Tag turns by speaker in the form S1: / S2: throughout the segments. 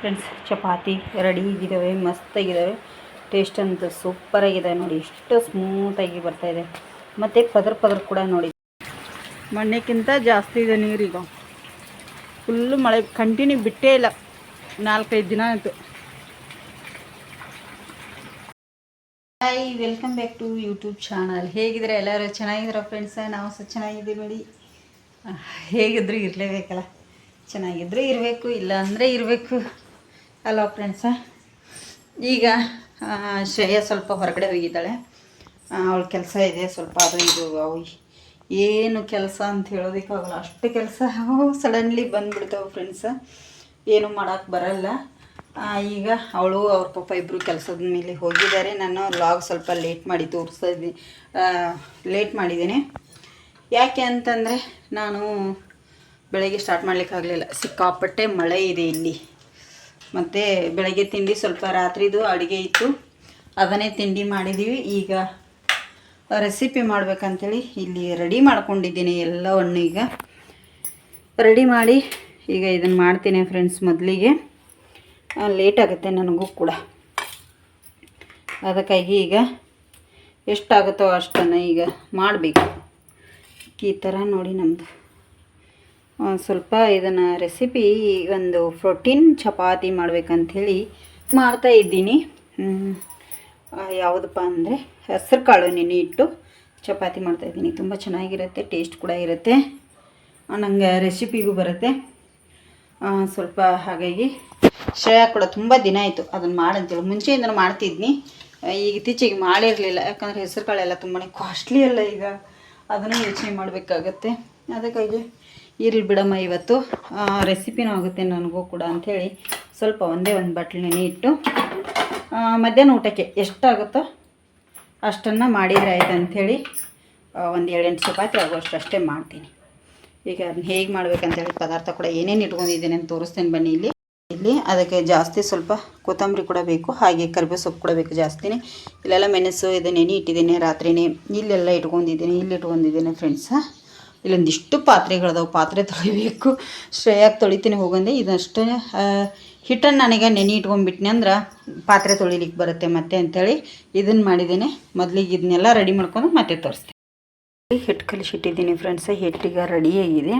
S1: Friends, chapati ready ಆಗಿದ್ದಾವೆ ಮಸ್ತಾಗಿದ್ದಾವೆ taste ಅಂತೂ ಸೂಪರಾಗಿದೆ ನೋಡಿ, ಎಷ್ಟು ಸ್ಮೂತಾಗಿ ಇದೆ. ಮತ್ತು ಪದರ ಪದರ ಕೂಡ ನೋಡಿ. ಮಣ್ಣಕ್ಕಿಂತ ಜಾಸ್ತಿ ಇದೆ ನೀರೀಗ ಫುಲ್ಲು ಮಳೆ ಕಂಟಿನ್ಯೂ ಬಿಟ್ಟೇ ಇಲ್ಲ. ನಾಲ್ಕೈದು ದಿನ ಆಯಿತು. Hi welcome back to YouTube channel ಹೇಗಿದ್ರೆ ಎಲ್ಲರೂ ಚೆನ್ನಾಗಿದ್ದೀರಾ ಫ್ರೆಂಡ್ಸ ನಾವು ಸಹ ಚೆನ್ನಾಗಿದ್ದೀವಿ ನೋಡಿ. ಹೇಗಿದ್ರು ಇರಲೇಬೇಕಲ್ಲ. ಚೆನ್ನಾಗಿದ್ರು ಇರಬೇಕು ಇಲ್ಲ ಅಂದರೆ ಇರಬೇಕು. ಅಲ್ವಾ ಫ್ರೆಂಡ್ಸ ಈಗ ಶ್ರೇಯ ಸ್ವಲ್ಪ ಹೊರಗಡೆ ಹೋಗಿದ್ದಾಳೆ. ಅವಳ ಕೆಲಸ ಇದೆ. ಸ್ವಲ್ಪ ಅದು ಇದು, ಅವು ಏನು ಕೆಲಸ ಅಂತ ಹೇಳೋದಕ್ಕಾಗಲ್ಲ ಅಷ್ಟು ಕೆಲಸ ಸಡನ್ಲಿ ಬಂದುಬಿಡ್ತಾವೆ ಫ್ರೆಂಡ್ಸ ಏನು ಮಾಡೋಕ್ಕೆ ಬರಲ್ಲ. ಈಗ ಅವಳು, ಅವ್ರ ಪಾಪ ಇಬ್ಬರು ಕೆಲಸದ ಮೇಲೆ ಹೋಗಿದ್ದಾರೆ. ನಾನು ಲಾಗ್ ಸ್ವಲ್ಪ ಲೇಟ್ ಮಾಡಿ ತೋರಿಸ್ತಾ ಇದ್ದೀನಿ ಲೇಟ್ ಮಾಡಿದ್ದೀನಿ. ಯಾಕೆ ಅಂತಂದರೆ, ನಾನು ಬೆಳಗ್ಗೆ ಸ್ಟಾರ್ಟ್ ಮಾಡಲಿಕ್ಕಾಗಲಿಲ್ಲ. ಸಿಕ್ಕಾಪಟ್ಟೆ ಮಳೆ ಇದೆ ಇಲ್ಲಿ. ಮತ್ತು ಬೆಳಗ್ಗೆ ತಿಂಡಿ ಸ್ವಲ್ಪ ರಾತ್ರಿದು ಅಡುಗೆ ಇತ್ತು. ಅದನ್ನೇ ತಿಂಡಿ ಮಾಡಿದ್ದೀವಿ ಈಗ ರೆಸಿಪಿ ಮಾಡ್ಬೇಕಂತೇಳಿ ಇಲ್ಲಿ ರೆಡಿ ಮಾಡ್ಕೊಂಡಿದ್ದೀನಿ ಎಲ್ಲವನ್ನು ಈಗ. ರೆಡಿ ಮಾಡಿ ಈಗ ಇದನ್ನು ಮಾಡ್ತೀನಿ ಫ್ರೆಂಡ್ಸ್ ಮೊದಲಿಗೆ. ಲೇಟ್ ಆಗುತ್ತೆ ನನಗೂ ಕೂಡ. ಅದಕ್ಕಾಗಿ ಈಗ ಎಷ್ಟಾಗುತ್ತೋ ಅಷ್ಟನ್ನು ಈಗ ಮಾಡಬೇಕು. ಈ ಥರ ನೋಡಿ ನಮ್ಮದು ಸ್ವಲ್ಪ ಇದನ್ನು ರೆಸಿಪಿ ಒಂದು ಪ್ರೋಟೀನ್ ಚಪಾತಿ ಮಾಡ್ಬೇಕಂಥೇಳಿ ಮಾಡ್ತಾ ಇದ್ದೀನಿ. ಯಾವುದಪ್ಪ ಅಂದರೆ ಹೆಸರು ಕಾಳು ನೆನೆ ಇಟ್ಟು ಚಪಾತಿ ಮಾಡ್ತಾ ಇದ್ದೀನಿ. ತುಂಬ ಚೆನ್ನಾಗಿರುತ್ತೆ ಟೇಸ್ಟ್ ಕೂಡ ಇರುತ್ತೆ. ನನಗೆ ರೆಸಿಪಿಗೂ ಬರುತ್ತೆ. ಸ್ವಲ್ಪ ಹಾಗಾಗಿ ಶ್ರೇಯ ಕೂಡ ತುಂಬ ದಿನ ಆಯಿತು ಅದನ್ನು ಮಾಡಂತೇಳಿ. ಮುಂಚೆಯಿಂದನೂ ಮಾಡ್ತಿದ್ನಿ. ಈಗ ಇತ್ತೀಚೆಗೆ ಮಾಡಿರಲಿಲ್ಲ. ಯಾಕಂದರೆ ಹೆಸರು ಕಾಳೆಲ್ಲ ತುಂಬಾ ಕಾಸ್ಟ್ಲಿ ಅಲ್ಲ ಈಗ. ಅದನ್ನು ಯೋಚನೆ ಮಾಡಬೇಕಾಗತ್ತೆ. ಅದಕ್ಕಾಗಿ ಇರಲಿ ಬಿಡಮ್ಮ ಇವತ್ತು. ರೆಸಿಪಿನೂ ಆಗುತ್ತೆ ನನಗೂ ಕೂಡ ಅಂಥೇಳಿ ಸ್ವಲ್ಪ ಒಂದೇ ಒಂದು ಬಟ್ಲು ನೆನೆ ಇಟ್ಟು ಮಧ್ಯಾಹ್ನ ಊಟಕ್ಕೆ ಎಷ್ಟಾಗುತ್ತೋ ಅಷ್ಟನ್ನು ಮಾಡಿದರೆ ಆಯ್ತು ಅಂಥೇಳಿ ಒಂದು ಏಳೆಂಟು ಚಪಾತಿ ಆಗುವಷ್ಟು ಅಷ್ಟೇ ಮಾಡ್ತೀನಿ. ಈಗ ಅದನ್ನ ಹೇಗೆ ಮಾಡ್ಬೇಕಂತೇಳಿ ಪದಾರ್ಥ ಕೂಡ ಏನೇನು ಇಟ್ಕೊಂಡಿದ್ದೀನಿ ಅಂತ ತೋರಿಸ್ತೇನೆ ಬನ್ನಿ ಇಲ್ಲಿ. ಇಲ್ಲಿ ಅದಕ್ಕೆ ಜಾಸ್ತಿ ಸ್ವಲ್ಪ ಕೊತ್ತಂಬರಿ ಕೂಡ ಬೇಕು, ಹಾಗೆ ಕರಿಬೇವು ಸೊಪ್ಪು ಕೂಡ ಬೇಕು ಜಾಸ್ತಿನೇ. ಇಲ್ಲೆಲ್ಲ ಮೆಣಸು ಇದು ನೆನೆ ಇಟ್ಟಿದ್ದೀನಿ ರಾತ್ರಿನೇ. ಇಲ್ಲೆಲ್ಲ ಇಟ್ಕೊಂಡಿದ್ದೀನಿ, ಇಲ್ಲಿ ಇಟ್ಕೊಂಡಿದ್ದೀನಿ ಫ್ರೆಂಡ್ಸ ಇಲ್ಲೊಂದಿಷ್ಟು ಪಾತ್ರೆಗಳದಾವೆ. ಪಾತ್ರೆ ತೊಳಿಬೇಕು. ಶ್ರೇಯಾಗಿ ತೊಳಿತೀನಿ ಹೋಗಂದೆ. ಇದಷ್ಟು ಹಿಟ್ಟನ್ನು ನನಗೆ ನೆನೆ ಇಟ್ಕೊಂಡ್ಬಿಟ್ನಿ ಅಂದ್ರೆ ಪಾತ್ರೆ ತೊಳಿಲಿಕ್ಕೆ ಬರುತ್ತೆ ಮತ್ತೆ ಅಂಥೇಳಿ ಇದನ್ನು ಮಾಡಿದ್ದೀನಿ. ಮೊದಲಿಗೆ ಇದನ್ನೆಲ್ಲ ರೆಡಿ ಮಾಡ್ಕೊಂಡು ಮತ್ತೆ ತೋರಿಸ್ತೀನಿ ಹಿಟ್ಟು ಕಲಿಸಿಟ್ಟಿದ್ದೀನಿ ಫ್ರೆಂಡ್ಸ್. ಹಿಟ್ಟಿಗೆ ರೆಡಿಯಾಗಿದೆ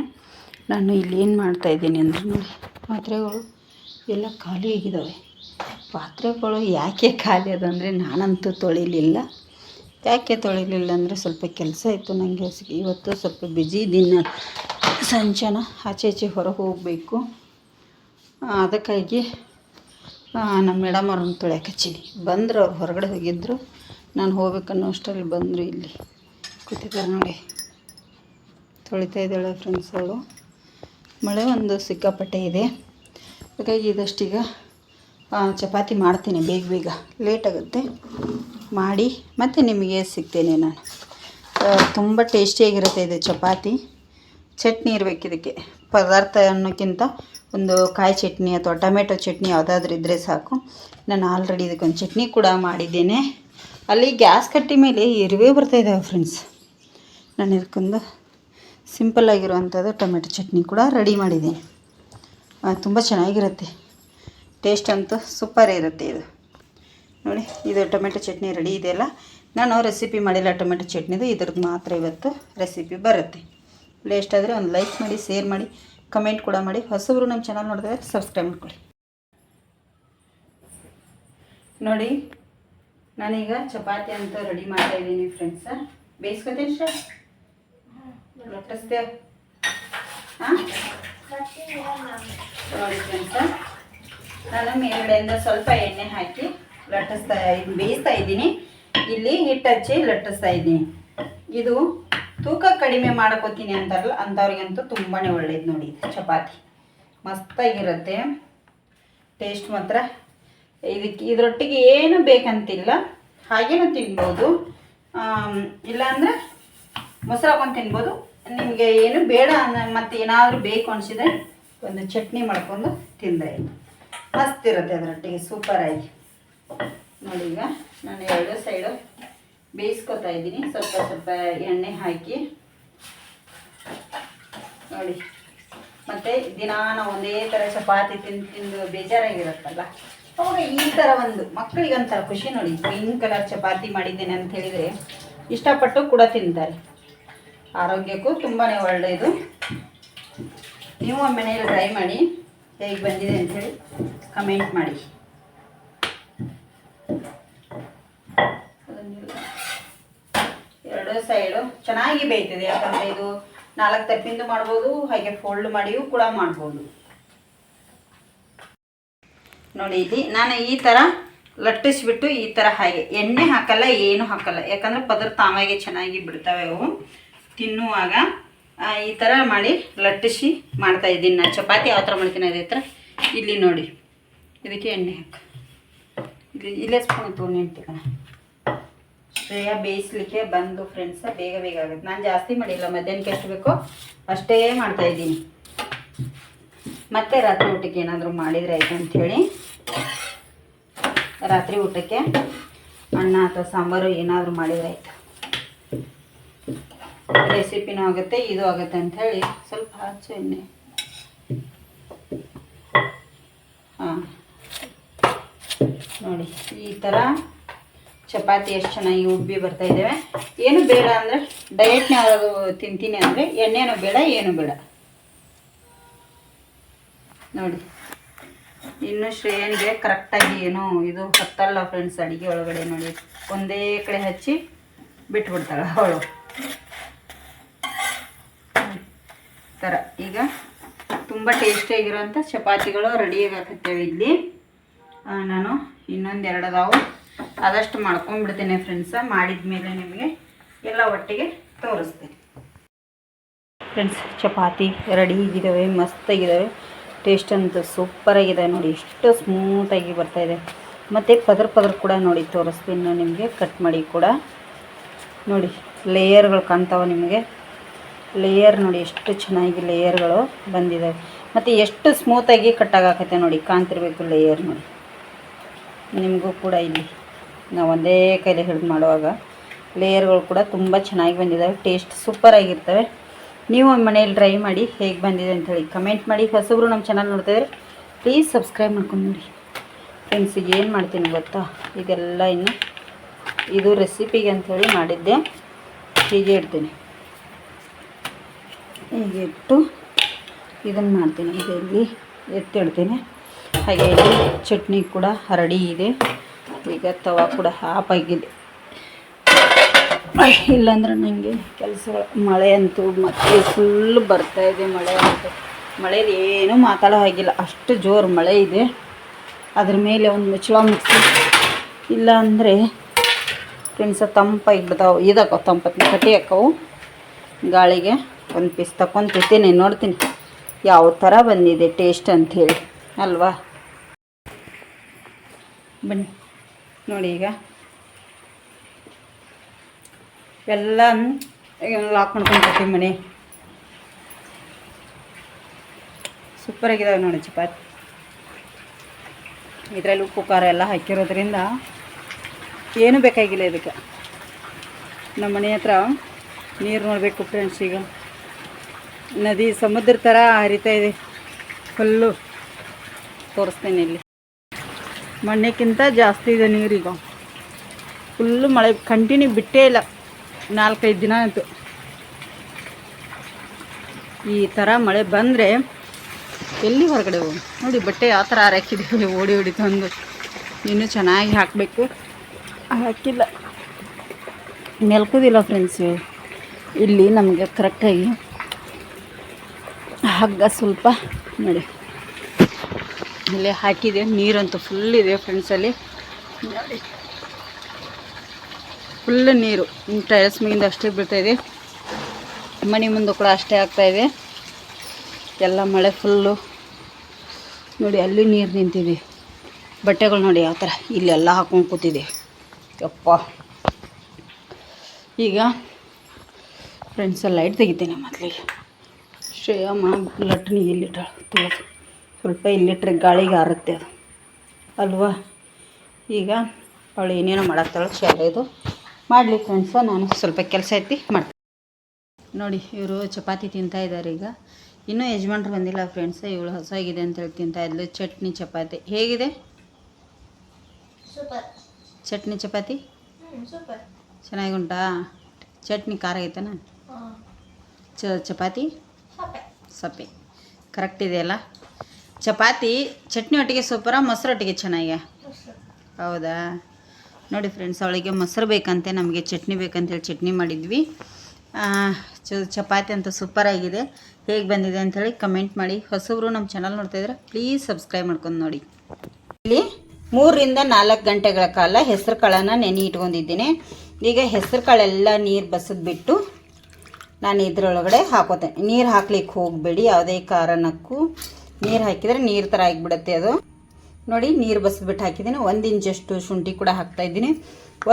S1: ನಾನು ಇಲ್ಲಿ ಏನು ಮಾಡ್ತಾಯಿದ್ದೀನಿ ಅಂದರೆ ನೋಡಿ, ಪಾತ್ರೆಗಳು ಎಲ್ಲ ಖಾಲಿ ಆಗಿದ್ದಾವೆ ಪಾತ್ರೆಗಳು ಯಾಕೆ ಖಾಲಿ ಅದಂದರೆ ನಾನಂತೂ ತೊಳಿಲಿಲ್ಲ. ಯಾಕೆ ತೊಳಿಲಿಲ್ಲ ಅಂದರೆ ಸ್ವಲ್ಪ ಕೆಲಸ ಇತ್ತು. ನನಗೆ ಇವತ್ತು ಸ್ವಲ್ಪ ಬ್ಯುಸಿ ದಿನ. ಸಂಜೆನ ಆಚೆ ಈಚೆ ಹೊರಗೆ ಹೋಗಬೇಕು. ಅದಕ್ಕಾಗಿ ನಮ್ಮ ಮೇಡಮ್ ಅವ್ರನ್ನ ತೊಳ್ಯಾಕೆ ಹಚ್ಚೀನಿ. ಬಂದರು ಅವ್ರು ಹೊರಗಡೆ ಹೋಗಿದ್ದರು ನಾನು ಹೋಗ್ಬೇಕನ್ನೋ ಅಷ್ಟರಲ್ಲಿ ಬಂದರು ಇಲ್ಲಿ. ಕೂತಿದ್ದಾರೆ ನೋಡಿ. ತೊಳಿತಾ ಇದ್ದಾಳೆ ಫ್ರೆಂಡ್ಸ್ ಅವಳು. ಮಳೆ ಒಂದು ಸಿಕ್ಕಾಪಟ್ಟೆ ಇದೆ. ಹಾಗಾಗಿ ಇದಷ್ಟೀಗ ಚಪಾತಿ ಮಾಡ್ತೀನಿ ಬೇಗ ಬೇಗ. ಲೇಟ್ ಆಗುತ್ತೆ. ಮಾಡಿ ಮತ್ತೆ ನಿಮಗೆ ಸಿಗ್ತೇನೆ ನಾನು. ತುಂಬ ಟೇಸ್ಟಿಯಾಗಿರುತ್ತೆ ಇದು ಚಪಾತಿ. ಚಟ್ನಿ ಇರಬೇಕು ಇದಕ್ಕೆ. ಪದಾರ್ಥ ಅನ್ನೋಕ್ಕಿಂತ ಒಂದು ಕಾಯಿ ಚಟ್ನಿ ಅಥವಾ ಟೊಮೆಟೊ ಚಟ್ನಿ ಯಾವುದಾದ್ರೂ ಇದ್ದರೆ ಸಾಕು. ನಾನು ಆಲ್ರೆಡಿ ಇದಕ್ಕೊಂದು ಚಟ್ನಿ ಕೂಡ ಮಾಡಿದ್ದೇನೆ. ಅಲ್ಲಿ ಗ್ಯಾಸ್ ಕಟ್ಟಿ ಮೇಲೆ ಇರುವೆ ಬರ್ತಾಯಿದ್ದಾವೆ ಫ್ರೆಂಡ್ಸ್ ನಾನು ಇದಕ್ಕೊಂದು ಸಿಂಪಲ್ ಆಗಿರುವಂಥದ್ದು ಟೊಮೆಟೊ ಚಟ್ನಿ ಕೂಡ ರೆಡಿ ಮಾಡಿದ್ದೀನಿ. ತುಂಬ ಚೆನ್ನಾಗಿರುತ್ತೆ. ಟೇಸ್ಟ್ ಅಂತೂ ಸೂಪರ್ ಇರುತ್ತೆ ಇದು. ನೋಡಿ, ಇದು ಟೊಮೆಟೊ ಚಟ್ನಿ ರೆಡಿ ಇದೆಯಲ್ಲ ನಾನು ರೆಸಿಪಿ ಮಾಡಿಲ್ಲ ಟೊಮೆಟೊ ಚಟ್ನಿದು, ಇದ್ರದ್ದು ಮಾತ್ರ ಇವತ್ತು ರೆಸಿಪಿ ಬರುತ್ತೆ. ಇಷ್ಟ ಆದರೆ ಒಂದು ಲೈಕ್ ಮಾಡಿ, ಶೇರ್ ಮಾಡಿ, ಕಮೆಂಟ್ ಕೂಡ ಮಾಡಿ. ಹೊಸಬ್ರು ನಮ್ಮ ಚಾನಲ್ ನೋಡಿದ್ರೆ ಸಬ್ಸ್ಕ್ರೈಬ್ ಮಾಡ್ಕೊಳ್ಳಿ. ನೋಡಿ, ನಾನೀಗ ಚಪಾತಿ ಅಂತ ರೆಡಿ ಮಾಡ್ತಾ ಇದ್ದೀನಿ ಫ್ರೆಂಡ್ಸ ಬೇಯಿಸ್ಕೊತೀನಿ ಸರ್ ಲಟ್ಟಿಸ್ದೆ ಹಾಂ ನೋಡಿ ಫ್ರೆಂಡ್ಸ ನಾನು ಮೇಲ್ಗಡೆಯಿಂದ ಸ್ವಲ್ಪ ಎಣ್ಣೆ ಹಾಕಿ ಲಟ್ಟಿಸ್ತಾ ಬೇಯಿಸ್ತಾ ಇದ್ದೀನಿ. ಇಲ್ಲಿ ಹಿಟ್ಟು ಹಚ್ಚಿ ಲಟ್ಟಿಸ್ತಾ ಇದ್ದೀನಿ. ಇದು ತೂಕ ಕಡಿಮೆ ಮಾಡ್ಕೋತೀನಿ ಅಂತಾರಲ್ಲ, ಅಂಥವ್ರಿಗಂತೂ ತುಂಬಾ ಒಳ್ಳೇದು ನೋಡಿ, ಚಪಾತಿ. ಮಸ್ತಾಗಿರುತ್ತೆ. ಟೇಸ್ಟ್ ಮಾತ್ರ. ಇದಕ್ಕೆ, ಇದರೊಟ್ಟಿಗೆ ಏನು ಬೇಕಂತಿಲ್ಲ. ಹಾಗೇನೂ ತಿನ್ಬೋದು. ಇಲ್ಲಾಂದರೆ ಮೊಸರು ಹಾಕೊಂಡು ತಿನ್ಬೋದು. ನಿಮಗೆ ಏನು ಬೇಡ ಮತ್ತು ಏನಾದರೂ ಬೇಕು ಅನಿಸಿದ್ರೆ ಒಂದು ಚಟ್ನಿ ಮಾಡ್ಕೊಂಡು ತಿಂದರೆ ಮಸ್ತ್ ಇರುತ್ತೆ ಅದರೊಟ್ಟಿಗೆ ಸೂಪರಾಗಿ ನೋಡಿ ಈಗ ನಾನು ಎರಡು ಸೈಡು ಬೇಯಿಸ್ಕೊತಾ ಇದ್ದೀನಿ. ಸ್ವಲ್ಪ ಸ್ವಲ್ಪ ಎಣ್ಣೆ ಹಾಕಿ. ನೋಡಿ. ಮತ್ತು ದಿನ ನಾವು ಒಂದೇ ಥರ ಚಪಾತಿ ತಿಂದು ತಿಂದು ಬೇಜಾರಾಗಿರುತ್ತಲ್ಲ ಅವಾಗ ಈ ಥರ ಒಂದು ಮಕ್ಕಳಿಗೆ ಒಂಥರ ಖುಷಿ ನೋಡಿ. ಗ್ರೀನ್ ಕಲರ್ ಚಪಾತಿ ಮಾಡಿದ್ದೇನೆ ಅಂತ ಹೇಳಿದರೆ ಇಷ್ಟಪಟ್ಟು ಕೂಡ ತಿಂತಾರೆ. ಆರೋಗ್ಯಕ್ಕೂ ತುಂಬಾ ಒಳ್ಳೆಯದು. ನೀವು ಮನೆಯಲ್ಲಿ ಟ್ರೈ ಮಾಡಿ ಹೇಗೆ ಬಂದಿದೆ ಅಂಥೇಳಿ ಕಮೆಂಟ್ ಮಾಡಿ. ಎರಡು ಸೈಡು ಚೆನ್ನಾಗಿ ಬೇಯ್ತದೆ. ಯಾಕಂದರೆ ಇದು ನಾಲ್ಕು ತಪ್ಪಿಂದು ಮಾಡ್ಬೋದು, ಹಾಗೆ ಫೋಲ್ಡ್ ಮಾಡಿಯೂ ಕೂಡ ಮಾಡ್ಬೋದು. ನೋಡಿ, ಇಲ್ಲಿ ನಾನು ಈ ಥರ ಲಟ್ಟಿಸ್ಬಿಟ್ಟು ಈ ಥರ ಹಾಗೆ ಎಣ್ಣೆ ಹಾಕಲ್ಲ, ಏನು ಹಾಕಲ್ಲ. ಯಾಕಂದರೆ ಪದರ ತಾವಾಗೆ ಚೆನ್ನಾಗಿ ಬಿಡ್ತವೆ ಅವು. ತಿನ್ನುವಾಗ ಈ ಥರ ಮಾಡಿ ಲಟ್ಟಿಸಿ ಮಾಡ್ತಾ ಇದ್ದೀನಿ ನಾನು. ಚಪಾತಿ ಯಾವ ಥರ ಮಾಡ್ತೀನಿ ಅದೇ ಥರ ಇಲ್ಲಿ ನೋಡಿ, ಇದಕ್ಕೆ ಎಣ್ಣೆ ಹಾಕಿ. ಇಲ್ಲಿ ಇಲ್ಲೇ ಸ್ಪೂನ್ ತೊಗೊಂಡು ಶ್ರೇಯ ಬೇಯಿಸ್ಲಿಕ್ಕೆ ಬಂದು ಫ್ರೆಂಡ್ಸ ಬೇಗ ಬೇಗ ಆಗುತ್ತೆ. ನಾನು ಜಾಸ್ತಿ ಮಾಡಿಲ್ಲ, ಮಧ್ಯಾಹ್ನಕ್ಕೆ ಎಷ್ಟು ಬೇಕೋ ಅಷ್ಟೇ ಮಾಡ್ತಾ ಇದ್ದೀನಿ. ಮತ್ತೆ ರಾತ್ರಿ ಊಟಕ್ಕೆ ಏನಾದರೂ ಮಾಡಿದರೆ ಆಯ್ತು ಅಂಥೇಳಿ. ರಾತ್ರಿ ಊಟಕ್ಕೆ ಅನ್ನ ಅಥವಾ ಸಾಂಬಾರು ಏನಾದರೂ ಮಾಡಿದರೆ ಆಯಿತು. ರೆಸಿಪಿನೂ ಆಗುತ್ತೆ, ಇದು ಆಗುತ್ತೆ ಅಂಥೇಳಿ. ಸ್ವಲ್ಪ ಹಚ್ಚು ಎಣ್ಣೆ. ಹಾಂ. ನೋಡಿ, ಈ ಥರ ಚಪಾತಿ ಎಷ್ಟು ಚೆನ್ನಾಗಿ ಉಬ್ಬಿ ಬರ್ತಾ ಇದ್ದಾವೆ ಏನು ಬೇಡ ಅಂದರೆ ಡಯಟ್ನಾಗ ತಿಂತೀನಿ ಅಂದರೆ ಎಣ್ಣೆನೂ ಬೇಡ, ಏನು ಬೇಡ. ನೋಡಿ. ಇನ್ನು ಶ್ರೇಯನ್ಗೆ ಕರೆಕ್ಟಾಗಿ ಏನು ಇದು ಹತ್ತಲ್ಲ ಫ್ರೆಂಡ್ಸ್ ಅಡುಗೆ ಒಳಗಡೆ ನೋಡಿ. ಒಂದೇ ಕಡೆ ಹಚ್ಚಿ ಬಿಟ್ಬಿಡ್ತಾಳೆ ಅವಳು. ಥರ ಈಗ ತುಂಬ ಟೇಸ್ಟಿಯಾಗಿರೋಂಥ ಚಪಾತಿಗಳು ರೆಡಿಯಾಗಿ ಹಾಕತ್ತೇವೆ ಇಲ್ಲಿ. ನಾನು ಇನ್ನೊಂದು ಎರಡು ಅದಾವು ಆದಷ್ಟು ಮಾಡ್ಕೊಂಡ್ಬಿಡ್ತೇನೆ ಫ್ರೆಂಡ್ಸ ಮಾಡಿದ ಮೇಲೆ ನಿಮಗೆ ಎಲ್ಲ ಒಟ್ಟಿಗೆ ತೋರಿಸ್ತೀನಿ. ಫ್ರೆಂಡ್ಸ್ ಚಪಾತಿ ರೆಡಿ ಆಗಿದ್ದಾವೆ ಮಸ್ತಾಗಿದ್ದಾವೆ ಟೇಸ್ಟ್ ಅಂತೂ ಸೂಪರಾಗಿದೆ ನೋಡಿ, ಎಷ್ಟು ಸ್ಮೂತಾಗಿ ಇದೆ. ಮತ್ತು ಪದರ್ ಪದರ್ ಕೂಡ ನೋಡಿ, ತೋರಿಸ್ತೀನಿ ನಿಮಗೆ. ಕಟ್ ಮಾಡಿ ಕೂಡ. ನೋಡಿ ಲೇಯರ್ಗಳು ಕಾಣ್ತಾವೆ ನಿಮಗೆ. ಲೇಯರ್ ನೋಡಿ, ಎಷ್ಟು ಚೆನ್ನಾಗಿ ಲೇಯರ್ಗಳು ಬಂದಿದ್ದಾವೆ ಮತ್ತು ಎಷ್ಟು ಸ್ಮೂತಾಗಿ ಕಟ್ಟಾಗತ್ತೆ ನೋಡಿ, ಕಾಣ್ತಿರ್ಬೇಕು ಲೇಯರ್ ನೋಡಿ. ನಿಮಗೂ ಕೂಡ ಇಲ್ಲಿ. ನಾವು ಒಂದೇ ಕೈಲಿ ಹಿಡಿದು ಮಾಡುವಾಗ ಲೇಯರ್ಗಳು ಕೂಡ ತುಂಬ ಚೆನ್ನಾಗಿ ಬಂದಿದ್ದಾವೆ ಟೇಸ್ಟ್ ಸೂಪರಾಗಿರ್ತವೆ ನೀವು ಮನೇಲಿ ಟ್ರೈ ಮಾಡಿ ಹೇಗೆ ಬಂದಿದೆ ಅಂಥೇಳಿ ಕಮೆಂಟ್ ಮಾಡಿ. ಹೊಸಬ್ರು ನಮ್ಮ ಚಾನಲ್ ನೋಡ್ತಿದ್ರೆ ಪ್ಲೀಸ್ ಸಬ್ಸ್ಕ್ರೈಬ್ ಮಾಡ್ಕೊಂಡು ನೋಡಿ ಫ್ರೆಂಡ್ಸ್ ಏನು ಮಾಡ್ತೀನಿ ಗೊತ್ತಾ? ಇದೆಲ್ಲ ಇನ್ನು ಇದು ರೆಸಿಪಿಗೆ ಅಂಥೇಳಿ ಮಾಡಿದ್ದೆ. ಹೀಗೆ ಇಡ್ತೀನಿ. ಹೀಗೆ ಇಟ್ಟು ಇದನ್ನು ಮಾಡ್ತೀನಿ. ಇಲ್ಲಿ ಎತ್ತಿಡ್ತೀನಿ? ಹಾಗೆ ಚಟ್ನಿ ಕೂಡ ರೆಡಿ ಇದೆ. ಈಗ ತವ ಕೂಡ ಹಾಪ್ ಆಗಿದೆ ಇಲ್ಲಾಂದ್ರೆ ನನಗೆ ಕೆಲಸ ಮಳೆ ಅಂತೂ ಮತ್ತೆ ಫುಲ್ ಬರ್ತಾ ಇದೆ ಮಳೆ ಅಂತೂ. ಮಳೇಲಿ ಏನೂ ಮಾತಾಡೋ ಹಾಗಿಲ್ಲ. ಅಷ್ಟು ಜೋರು ಮಳೆ ಇದೆ. ಅದ್ರ ಮೇಲೆ ಒಂದು ಮುಚ್ಚಳ ಮುಚ್ಚಿ ಇಲ್ಲ ಅಂದರೆ ಫ್ರೆಂಡ್ಸ ತಂಪಾಗಿ ಬಿಡ್ತಾವೆ ಇದಾಕವು ತಂಪತ್ನ ಕಟ್ಟಿ ಹಾಕವು ಗಾಳಿಗೆ ಒಂದು ಪೀಸ್ ತಗೊಂಡು ತಿಂತೀನಿ, ನೋಡ್ತೀನಿ. ಯಾವ ಥರ ಬಂದಿದೆ ಟೇಸ್ಟ್ ಅಂಥೇಳಿ ಅಲ್ವಾ? ಬನ್ನಿ. ನೋಡಿ ಈಗ. ಎಲ್ಲ ಲಾಕ್ ಮಾಡ್ಕೊಂಡ್ಬಿಡ್ತೀವಿ ಮನೆ. ಸೂಪರಾಗಿದ್ದಾವೆ ನೋಡಿ ಚಪಾತಿ ಇದರಲ್ಲಿ ಉಪ್ಪು, ಖಾರ ಎಲ್ಲ ಹಾಕಿರೋದ್ರಿಂದ ಏನು ಬೇಕಾಗಿಲ್ಲ ಇದಕ್ಕೆ. ನಮ್ಮ ಮನೆ ಹತ್ರ ನೀರು ನೋಡಬೇಕು ಫ್ರೆಂಡ್ಸ್ ಈಗ. ನದಿ ಸಮುದ್ರ ಥರ ಹರಿತಾ ಇದೆ. ಫುಲ್ಲು ತೋರಿಸ್ತೇನೆ ಇಲ್ಲಿ. ಮಣ್ಣಕ್ಕಿಂತ ಜಾಸ್ತಿ ಇದೆ ನೀರೀಗ. ಫುಲ್ಲು ಮಳೆ ಕಂಟಿನ್ಯೂ ಬಿಟ್ಟೇ ಇಲ್ಲ. ನಾಲ್ಕೈದು ದಿನ ಆಯಿತು. ಈ ಥರ ಮಳೆ ಬಂದರೆ ಎಲ್ಲಿ ಹೊರಗಡೆ ಹೋಗಿ? ನೋಡಿ ಬಟ್ಟೆ ಯಾವ ಥರ ಹಾಕಿದ್ದೀವಿ ಓಡಿ ಓಡಿ ತಂದು. ಇನ್ನೂ ಚೆನ್ನಾಗಿ ಹಾಕಬೇಕು. ಹಾಕಿಲ್ಲ. ನೆಲ್ಕೋದಿಲ್ಲ ಫ್ರೆಂಡ್ಸ್ ಇಲ್ಲಿ ನಮಗೆ ಕರೆಕ್ಟಾಗಿ ಹಗ್ಗ ಸ್ವಲ್ಪ ನೋಡಿ. ಇಲ್ಲೇ ಹಾಕಿದೆ. ನೀರಂತೂ ಫುಲ್ ಇದೆ ಫ್ರೆಂಡ್ಸಲ್ಲಿ ನೋಡಿ. ಫುಲ್ ನೀರು. ಟೈಲ್ಸ್ ಮೇಗಿಂದ ಅಷ್ಟೇ ಬೀಳ್ತಾಯಿದೆ ಮನೆ ಮುಂದೆ ಕೂಡ ಅಷ್ಟೇ ಆಗ್ತಾಯಿದೆ ಎಲ್ಲ ಮಳೆ ಫುಲ್ಲು ನೋಡಿ, ಅಲ್ಲಿ ನೀರು ನಿಂತಿದೆ. ಬಟ್ಟೆಗಳು ನೋಡಿ ಯಾವ ಥರ ಇಲ್ಲೆಲ್ಲ ಹಾಕೊಂಡು ಕೂತಿದೆ. ಯಪ್ಪ. ಈಗ ಫ್ರೆಂಡ್ಸ್ ಲೈಟ್ ತೆಗಿತೀನಿ ಮೊದಲಿಗೆ ಶ್ರೇಯಮ್ಮ ಲಟ್ನಿ ಇಲ್ಲಿಟ್ಟ ತುಳಸಿ ಸ್ವಲ್ಪ ಇಲ್ಲಿಟ್ರೆ ಗಾಳಿಗೆ ಆರುತ್ತೆ ಅದು. ಅಲ್ವಾ? ಈಗ ಅವಳು ಏನೇನೋ ಮಾಡತ್ತಾಳು ಶಾಲೆದು ಮಾಡಲಿ ಫ್ರೆಂಡ್ಸ ನಾನು ಸ್ವಲ್ಪ ಕೆಲಸ ಐತಿ ಮಾಡ್ತೀನಿ. ನೋಡಿ ಇವರು ಚಪಾತಿ ತಿಂತಾ ಇದ್ದಾರೆ ಈಗ. ಇನ್ನೂ ಯಜಮಾನ್ರು ಬಂದಿಲ್ಲ ಫ್ರೆಂಡ್ಸ್ ಇವಳು ಹೊಸಾಗಿದೆ ಅಂತ ಹೇಳಿ ತಿಂತಾ ಇದ್ಲು. ಚಟ್ನಿ ಚಪಾತಿ. ಹೇಗಿದೆ? ಚಟ್ನಿ ಚಪಾತಿ? ಚೆನ್ನಾಗಿ ಉಂಟಾ ಚಟ್ನಿ ಖಾರ ಐತನ? ಚಪಾತಿ? ಸಪ್ಪೆ. ಕರೆಕ್ಟ್ ಇದೆಯಲ್ಲ? ಚಪಾತಿ, ಚಟ್ನಿ ಒಟ್ಟಿಗೆ ಸೂಪರ, ಮೊಸರು ಒಟ್ಟಿಗೆ ಚೆನ್ನಾಗಿ. ಹೌದಾ? ನೋಡಿ ಫ್ರೆಂಡ್ಸ್ ಅವಳಿಗೆ ಮೊಸರು ಬೇಕಂತೆ, ನಮಗೆ ಚಟ್ನಿ ಬೇಕಂತೇಳಿ ಚಟ್ನಿ ಮಾಡಿದ್ವಿ. ಚಪಾತಿ ಅಂತೂ ಸೂಪರಾಗಿದೆ ಹೇಗೆ ಬಂದಿದೆ ಅಂಥೇಳಿ ಕಮೆಂಟ್ ಮಾಡಿ. ಹೊಸಬ್ರು ನಮ್ಮ ಚಾನಲ್ ನೋಡ್ತಾ ಇದ್ರೆ ಪ್ಲೀಸ್ ಸಬ್ಸ್ಕ್ರೈಬ್ ಮಾಡ್ಕೊಂಡು ನೋಡಿ. ಇಲ್ಲಿ ಮೂರರಿಂದ ನಾಲ್ಕು ಗಂಟೆಗಳ ಕಾಲ ಹೆಸರು ಕಾಳನ್ನು ನೆನೆ ಇಟ್ಕೊಂಡಿದ್ದೀನಿ. ಈಗ ಹೆಸರು ಕಾಳೆಲ್ಲ ನೀರು ಬಸಿದ್ಬಿಟ್ಟು ನಾನು ಇದರೊಳಗಡೆ ಹಾಕೋತೇನೆ ನೀರು ಹಾಕ್ಲಿಕ್ಕೆ ಹೋಗಬೇಡಿ, ಯಾವುದೇ ಕಾರಣಕ್ಕೂ. ನೀರು ಹಾಕಿದರೆ ನೀರು ಥರ ಆಗಿಬಿಡುತ್ತೆ ಅದು. ನೋಡಿ, ನೀರು ಬಸಿದ್ಬಿಟ್ಟು ಹಾಕಿದ್ದೀನಿ. ಒಂದು ಇಂಚಷ್ಟು ಶುಂಠಿ ಕೂಡ ಹಾಕ್ತಾ ಇದ್ದೀನಿ.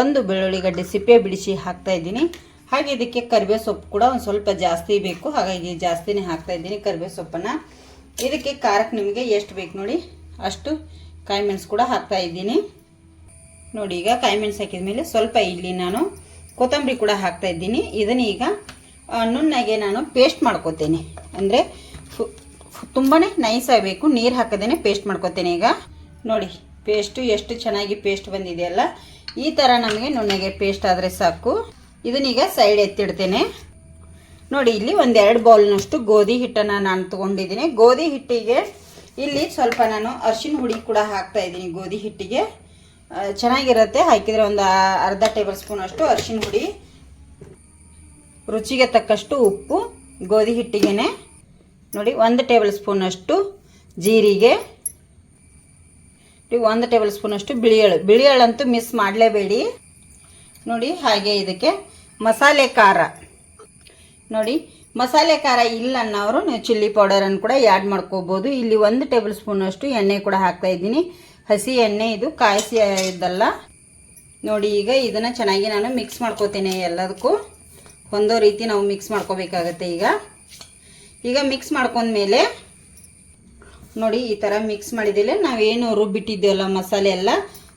S1: ಒಂದು ಬೆಳ್ಳುಳ್ಳಿ ಗಡ್ಡೆ ಸಿಪ್ಪೆ ಬಿಡಿಸಿ ಹಾಕ್ತಾ ಇದ್ದೀನಿ. ಹಾಗೆ ಇದಕ್ಕೆ ಕರಿಬೇವು ಸೊಪ್ಪು ಕೂಡ ಒಂದು ಸ್ವಲ್ಪ ಜಾಸ್ತಿ ಬೇಕು. ಹಾಗಾಗಿ ಜಾಸ್ತಿನೇ ಹಾಕ್ತಾ ಇದ್ದೀನಿ ಕರಿಬೇವು ಸೊಪ್ಪನ್ನು. ಇದಕ್ಕೆ ಖಾರಕ್ಕೆ ನಿಮಗೆ ಎಷ್ಟು ಬೇಕು ನೋಡಿ. ಅಷ್ಟು ಕಾಯಿ ಮೆಣಸು ಕೂಡ ಹಾಕ್ತಾ ಇದ್ದೀನಿ. ನೋಡಿ, ಈಗ ಕಾಯಿ ಮೆಣಸು ಹಾಕಿದ ಮೇಲೆ ಸ್ವಲ್ಪ ಇಲ್ಲಿ ನಾನು, ಕೊತ್ತಂಬರಿ ಕೂಡ ಹಾಕ್ತಾ ಇದ್ದೀನಿ. ಇದನ್ನ ಈಗ ನುಣ್ಣಗೆ ನಾನು ಪೇಸ್ಟ್ ಮಾಡ್ಕೋತೀನಿ. ಅಂದರೆ ತುಂಬಾ ನೈಸ್ ಆಗಬೇಕು. ನೀರು ಹಾಕದೇನೆ ಪೇಸ್ಟ್ ಮಾಡ್ಕೋತೇನೆ ಈಗ. ನೋಡಿ ಪೇಸ್ಟು ಎಷ್ಟು ಚೆನ್ನಾಗಿ ಪೇಸ್ಟ್ ಬಂದಿದೆಯಲ್ಲ ಈ ಥರ ನಮಗೆ ನುಣ್ಣಗೆ ಪೇಸ್ಟ್ ಆದರೆ ಸಾಕು. ಇದನ್ನೀಗ ಸೈಡ್ ಎತ್ತಿಡ್ತೇನೆ. ನೋಡಿ, ಇಲ್ಲಿ ಒಂದೆರಡು ಬೌಲ್ನಷ್ಟು ಗೋಧಿ ಹಿಟ್ಟನ್ನು ನಾನು ತೊಗೊಂಡಿದ್ದೀನಿ. ಗೋಧಿ ಹಿಟ್ಟಿಗೆ ಇಲ್ಲಿ ಸ್ವಲ್ಪ ನಾನು ಅರ್ಶಿನ ಹುಡಿ ಕೂಡ ಹಾಕ್ತಾ ಇದ್ದೀನಿ ಗೋಧಿ ಹಿಟ್ಟಿಗೆ. ಚೆನ್ನಾಗಿರುತ್ತೆ. ಹಾಕಿದರೆ ಒಂದು ಅರ್ಧ ಟೇಬಲ್ ಸ್ಪೂನ್ ಅಷ್ಟು ಅರಿಶಿನ ಹುಡಿ. ರುಚಿಗೆ ತಕ್ಕಷ್ಟು ಉಪ್ಪು, ಗೋಧಿ ಹಿಟ್ಟಿಗೆನೆ. ನೋಡಿ, ಒಂದು ಟೇಬಲ್ ಸ್ಪೂನಷ್ಟು ಜೀರಿಗೆ ಒಂದು ಟೇಬಲ್ ಸ್ಪೂನಷ್ಟು ಬಿಳಿಯಳು. ಬಿಳಿಯಳಂತೂ ಮಿಸ್ ಮಾಡಲೇಬೇಡಿ. ನೋಡಿ, ಹಾಗೆ ಇದಕ್ಕೆ ಮಸಾಲೆ ಖಾರ. ನೋಡಿ, ಮಸಾಲೆ ಖಾರ ಇಲ್ಲ ಅನ್ನೋರು ನೀವು ಚಿಲ್ಲಿ ಪೌಡರನ್ನು ಕೂಡ ಆ್ಯಡ್ ಮಾಡ್ಕೋಬೋದು. ಇಲ್ಲಿ ಒಂದು ಟೇಬಲ್ ಸ್ಪೂನಷ್ಟು ಎಣ್ಣೆ ಕೂಡ ಹಾಕ್ತಾ ಇದ್ದೀನಿ. ಹಸಿ ಎಣ್ಣೆ, ಇದು ಕಾಯಿಸಿ ಇದ್ದಲ್ಲ ನೋಡಿ, ಈಗ ಇದನ್ನು ಚೆನ್ನಾಗಿ ನಾನು ಮಿಕ್ಸ್ ಮಾಡ್ಕೋತೀನಿ ಎಲ್ಲದಕ್ಕೂ. ಒಂದೋ ರೀತಿ ನಾವು ಮಿಕ್ಸ್ ಮಾಡ್ಕೋಬೇಕಾಗತ್ತೆ ಈಗ. ಈಗ ಮಿಕ್ಸ್ ಮಾಡ್ಕೊಂಡ್ಮೇಲೆ ನೋಡಿ ಈ ಥರ ಮಿಕ್ಸ್ ಮಾಡಿದಿಲ್ಲ ನಾವೇನು ರುಬ್ಬಿಟ್ಟಿದ್ದೇವಲ್ಲ ಮಸಾಲೆ ಎಲ್ಲ,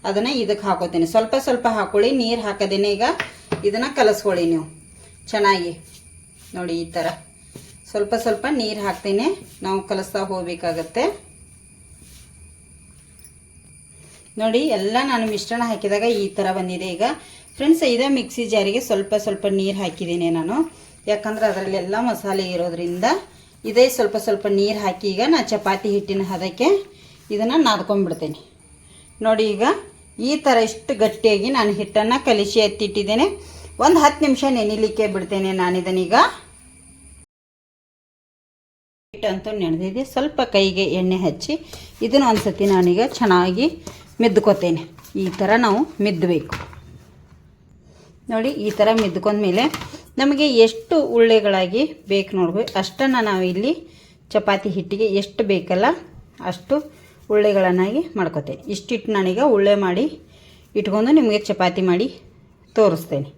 S1: ಅದನ್ನು ಇದಕ್ಕೆ ಹಾಕೋತೀನಿ. ಸ್ವಲ್ಪ ಸ್ವಲ್ಪ ಹಾಕೊಳ್ಳಿ, ನೀರು ಹಾಕೋದೇನೆ ಈಗ ಇದನ್ನು ಕಲಸ್ಕೊಳ್ಳಿ ನೀವು. ಚೆನ್ನಾಗಿ. ನೋಡಿ ಈ ಥರ ಸ್ವಲ್ಪ ಸ್ವಲ್ಪ ನೀರು ಹಾಕ್ತೀನಿ. ನಾವು ಕಲಿಸ್ತಾ ಹೋಗಬೇಕಾಗತ್ತೆ. ನೋಡಿ ಎಲ್ಲ ನಾನು ಮಿಶ್ರಣ ಹಾಕಿದಾಗ ಈ ಥರ ಬಂದಿದೆ ಈಗ. ಫ್ರೆಂಡ್ಸ್ ಇದೇ ಮಿಕ್ಸಿ ಜಾರಿಗೆ ಸ್ವಲ್ಪ ಸ್ವಲ್ಪ ನೀರು ಹಾಕಿದ್ದೀನಿ ನಾನು. ಯಾಕಂದ್ರೆ ಅದರಲ್ಲೆಲ್ಲ ಮಸಾಲೆ ಇರೋದ್ರಿಂದ ಇದೇ, ಸ್ವಲ್ಪ ಸ್ವಲ್ಪ ನೀರು ಹಾಕಿ ಈಗ ನಾನು ಚಪಾತಿ ಹಿಟ್ಟಿನ ಹದಕ್ಕೆ ಇದನ್ನು ನಾದ್ಕೊಂಡ್ಬಿಡ್ತೇನೆ. ನೋಡಿ ಈಗ ಈ ಥರ ಇಷ್ಟು ಗಟ್ಟಿಯಾಗಿ ನಾನು ಹಿಟ್ಟನ್ನು ಕಲಿಸಿ ಎತ್ತಿಟ್ಟಿದ್ದೇನೆ. ಒಂದು ಹತ್ತು ನಿಮಿಷ ನೆನಿಲಿಕ್ಕೆ ಬಿಡ್ತೇನೆ ನಾನು ಇದನ್ನೀಗ. ಹಿಟ್ಟಂತೂ ನೆನೆದಿದೆ. ಸ್ವಲ್ಪ ಕೈಗೆ ಎಣ್ಣೆ ಹಚ್ಚಿ ಇದನ್ನು ಒಂದು ಸತಿ ನಾನೀಗ ಚೆನ್ನಾಗಿ ಮಿದ್ಕೋತೇನೆ. ಈ ಥರ ನಾವು ಮಿದ್ದಬೇಕು ನೋಡಿ, ಈ ಥರ ಮಿದ್ಕೊಂಡ್ಮೇಲೆ ನಮಗೆ ಎಷ್ಟು ಉಳ್ಳೆಗಳಾಗಿ ಬೇಕು ನೋಡ್ಬೇಕು ಅಷ್ಟನ್ನು ನಾವು ಇಲ್ಲಿ ಚಪಾತಿ ಹಿಟ್ಟಿಗೆ ಎಷ್ಟು ಬೇಕಲ್ಲ ಅಷ್ಟು ಉಳ್ಳೆಗಳನ್ನಾಗಿ ಮಾಡ್ಕೋತೇನೆ. ಇಷ್ಟಿಟ್ಟು ನಾನೀಗ ಉಳ್ಳೆ ಮಾಡಿ ಇಟ್ಕೊಂಡು ನಿಮಗೆ ಚಪಾತಿ ಮಾಡಿ ತೋರಿಸ್ತೇನೆ.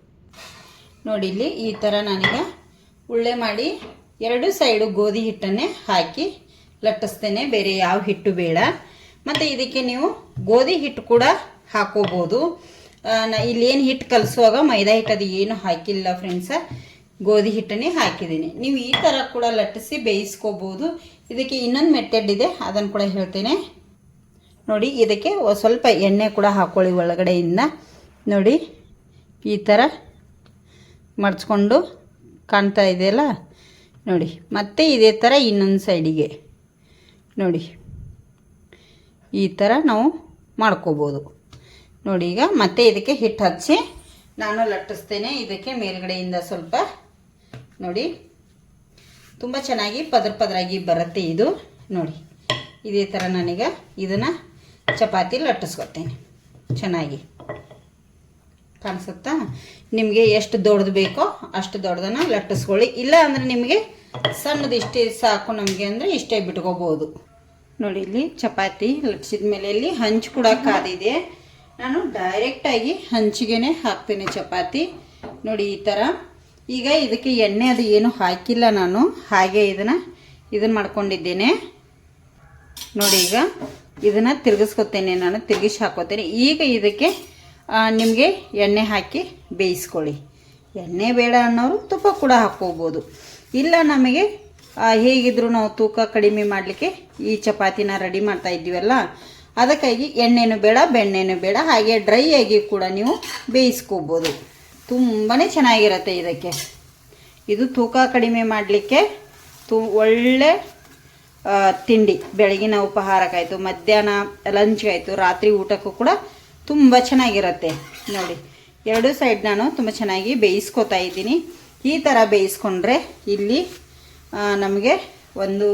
S1: ನೋಡಿ, ಇಲ್ಲಿ ಈ ಥರ ನಾನೀಗ ಉಳ್ಳೆ ಮಾಡಿ ಎರಡು ಸೈಡು ಗೋಧಿ ಹಿಟ್ಟನ್ನೇ ಹಾಕಿ ಲಟ್ಟಿಸ್ತೇನೆ. ಬೇರೆ ಯಾವ ಹಿಟ್ಟು ಬೇಡ. ಮತ್ತು ಇದಕ್ಕೆ ನೀವು ಗೋಧಿ ಹಿಟ್ಟು ಕೂಡ ಹಾಕೋಬೋದು. ಇಲ್ಲೇನು ಹಿಟ್ಟು ಕಲಿಸುವಾಗ ಮೈದಾ ಹಿಟ್ಟು ಅದು ಏನು ಹಾಕಿಲ್ಲ ಫ್ರೆಂಡ್ಸ ಗೋಧಿ ಹಿಟ್ಟನ್ನೇ ಹಾಕಿದ್ದೀನಿ. ನೀವು ಈ ಥರ ಕೂಡ ಲಟ್ಟಿಸಿ ಬೇಯಿಸ್ಕೋಬೋದು. ಇದಕ್ಕೆ ಇನ್ನೊಂದು ಮೆಥಡ್ ಇದೆ ಅದನ್ನು ಕೂಡ ಹೇಳ್ತೇನೆ. ನೋಡಿ, ಇದಕ್ಕೆ ಸ್ವಲ್ಪ ಎಣ್ಣೆ ಕೂಡ ಹಾಕ್ಕೊಳ್ಳಿ ಒಳಗಡೆಯಿಂದ. ನೋಡಿ, ಈ ಥರ ಮಡ್ಚ್ಕೊಂಡು ಕಾಣ್ತಾ ಇದೆಯಲ್ಲ? ನೋಡಿ, ಮತ್ತೆ ಇದೇ ಥರ ಇನ್ನೊಂದು ಸೈಡಿಗೆ. ನೋಡಿ, ಈ ಥರ ನಾವು ಮಾಡ್ಕೋಬೋದು. ನೋಡಿ ಈಗ ಮತ್ತೆ ಇದಕ್ಕೆ ಹಿಟ್ಟು ಹಚ್ಚಿ ನಾನು ಲಟ್ಟಿಸ್ತೇನೆ. ಇದಕ್ಕೆ ಮೇಲ್ಗಡೆಯಿಂದ ಸ್ವಲ್ಪ ನೋಡಿ. ತುಂಬ ಚೆನ್ನಾಗಿ ಪದರ ಪದರಾಗಿ ಬರುತ್ತೆ ಇದು. ನೋಡಿ, ಇದೇ ಥರ ನಾನೀಗ ಇದನ್ನು ಚಪಾತಿ ಲಟ್ಟಿಸ್ಕೊತೇನೆ ಚೆನ್ನಾಗಿ ಕಾಣಿಸುತ್ತಾ? ನಿಮಗೆ ಎಷ್ಟು ದೊಡ್ಡದು ಬೇಕೋ ಅಷ್ಟು ದೊಡ್ಡದನ್ನು ಲಟ್ಟಿಸ್ಕೊಳ್ಳಿ. ಇಲ್ಲ ಅಂದರೆ ನಿಮಗೆ ಸಣ್ಣದು ಇಷ್ಟೇ ಸಾಕು ನಮಗೆ ಅಂದರೆ ಇಷ್ಟೇ ಬಿಟ್ಕೋಬೋದು. ನೋಡಿ, ಇಲ್ಲಿ ಚಪಾತಿ ಲಟ್ಟಿಸಿದ ಮೇಲೆ ಇಲ್ಲಿ ಹಂಚು ಕೂಡ ಕಾದಿದೆ. ನಾನು ಡೈರೆಕ್ಟಾಗಿ ಹಂಚಿಗೆನೆ ಹಾಕ್ತೇನೆ ಚಪಾತಿ. ನೋಡಿ ಈ ಥರ ಈಗ ಇದಕ್ಕೆ ಎಣ್ಣೆ ಅದು ಏನು ಹಾಕಿಲ್ಲ ನಾನು. ಹಾಗೆ ಇದನ್ನು ಇದನ್ನು ಮಾಡ್ಕೊಂಡಿದ್ದೇನೆ. ನೋಡಿ ಈಗ ಇದನ್ನು ತಿರುಗಿಸ್ಕೊತೇನೆ ನಾನು, ತಿರುಗಿಸಿ ಹಾಕೋತೇನೆ. ಈಗ ಇದಕ್ಕೆ ನಿಮಗೆ ಎಣ್ಣೆ ಹಾಕಿ ಬೇಯಿಸ್ಕೊಳ್ಳಿ. ಎಣ್ಣೆ ಬೇಡ ಅನ್ನೋರು ತುಪ್ಪ ಕೂಡ ಹಾಕ್ಕೋಬೋದು. ಇಲ್ಲ ನಮಗೆ ಹೇಗಿದ್ದರೂ ಹೇಗಿದ್ರು ನಾವು ತೂಕ ಕಡಿಮೆ ಮಾಡಲಿಕ್ಕೆ ಈ ಚಪಾತಿನ ರೆಡಿ ಮಾಡ್ತಾ ಇದ್ದೀವಲ್ಲ ಅದಕ್ಕಾಗಿ ಎಣ್ಣೆನೂ ಬೇಡ, ಬೆಣ್ಣೆನೂ ಬೇಡ, ಹಾಗೆ ಡ್ರೈ ಆಗಿ ಕೂಡ ನೀವು ಬೇಯಿಸ್ಕೋಬೋದು. ತುಂಬಾ ಚೆನ್ನಾಗಿರುತ್ತೆ ಇದಕ್ಕೆ. ಇದು ತೂಕ ಕಡಿಮೆ ಮಾಡಲಿಕ್ಕೆ ತು ಒಳ್ಳೆ ತಿಂಡಿ. ಬೆಳಗಿನ ಉಪಹಾರಕ್ಕಾಯಿತು, ಮಧ್ಯಾಹ್ನ ಲಂಚ್ಗಾಯಿತು, ರಾತ್ರಿ ಊಟಕ್ಕೂ ಕೂಡ ತುಂಬ ಚೆನ್ನಾಗಿರುತ್ತೆ. ನೋಡಿ, ಎರಡು ಸೈಡ್ ನಾನು ತುಂಬ ಚೆನ್ನಾಗಿ ಬೇಯಿಸ್ಕೊತಾ ಇದ್ದೀನಿ. ಈ ಥರ ಬೇಯಿಸ್ಕೊಂಡ್ರೆ ಇಲ್ಲಿ ನಮಗೆ ಒಂದು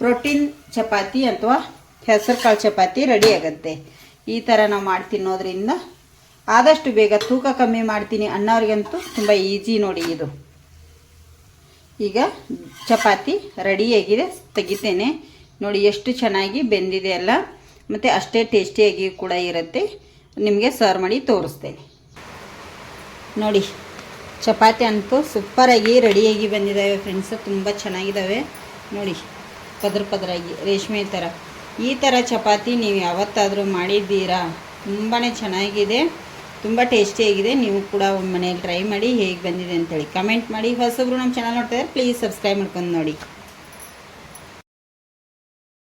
S1: ಪ್ರೋಟೀನ್, ಚಪಾತಿ ಅಥವಾ ಹೆಸರು ಕಾಳು ಚಪಾತಿ ರೆಡಿ ಆಗುತ್ತೆ. ಈ ಥರ ನಾವು ಮಾಡಿ ತಿನ್ನೋದ್ರಿಂದ ಆದಷ್ಟು ಬೇಗ ತೂಕ ಕಮ್ಮಿ ಮಾಡ್ತೀನಿ ಅನ್ನೋರಿಗಂತೂ ತುಂಬ ಈಜಿ ನೋಡಿ ಇದು. ಈಗ ಚಪಾತಿ ರೆಡಿಯಾಗಿದೆ ತೆಗಿತೇನೆ. ನೋಡಿ ಎಷ್ಟು ಚೆನ್ನಾಗಿ ಬೆಂದಿದೆ ಅಲ್ಲ? ಮತ್ತು ಅಷ್ಟೇ ಟೇಸ್ಟಿಯಾಗಿ ಕೂಡ ಇರುತ್ತೆ. ನಿಮಗೆ ಸರ್ವ್ ಮಾಡಿ ತೋರಿಸ್ತೇನೆ. ನೋಡಿ, ಚಪಾತಿ ಅಂತೂ ಸೂಪರಾಗಿ ರೆಡಿಯಾಗಿ ಬಂದಿದ್ದಾವೆ ಫ್ರೆಂಡ್ಸು ತುಂಬ ಚೆನ್ನಾಗಿದ್ದಾವೆ ನೋಡಿ, ಪದ್ರ ಪದರಾಗಿ, ರೇಷ್ಮೆ ಥರ ಈ ಥರ ಚಪಾತಿ ನೀವು ಯಾವತ್ತಾದರೂ ಮಾಡಿದ್ದೀರಾ? ತುಂಬಾ ಚೆನ್ನಾಗಿದೆ. ತುಂಬ ಟೇಸ್ಟಿಯಾಗಿದೆ ನೀವು ಕೂಡ ಮನೇಲಿ ಟ್ರೈ ಮಾಡಿ ಹೇಗೆ ಬಂದಿದೆ ಅಂತೇಳಿ. ಕಮೆಂಟ್ ಮಾಡಿ. ಹೊಸಬ್ರು ನಮ್ಮ ಚಾನಲ್ ನೋಡ್ತಾ ಇದ್ದಾರೆ ಪ್ಲೀಸ್ ಸಬ್ಸ್ಕ್ರೈಬ್ ಮಾಡ್ಕೊಂಡು ನೋಡಿ.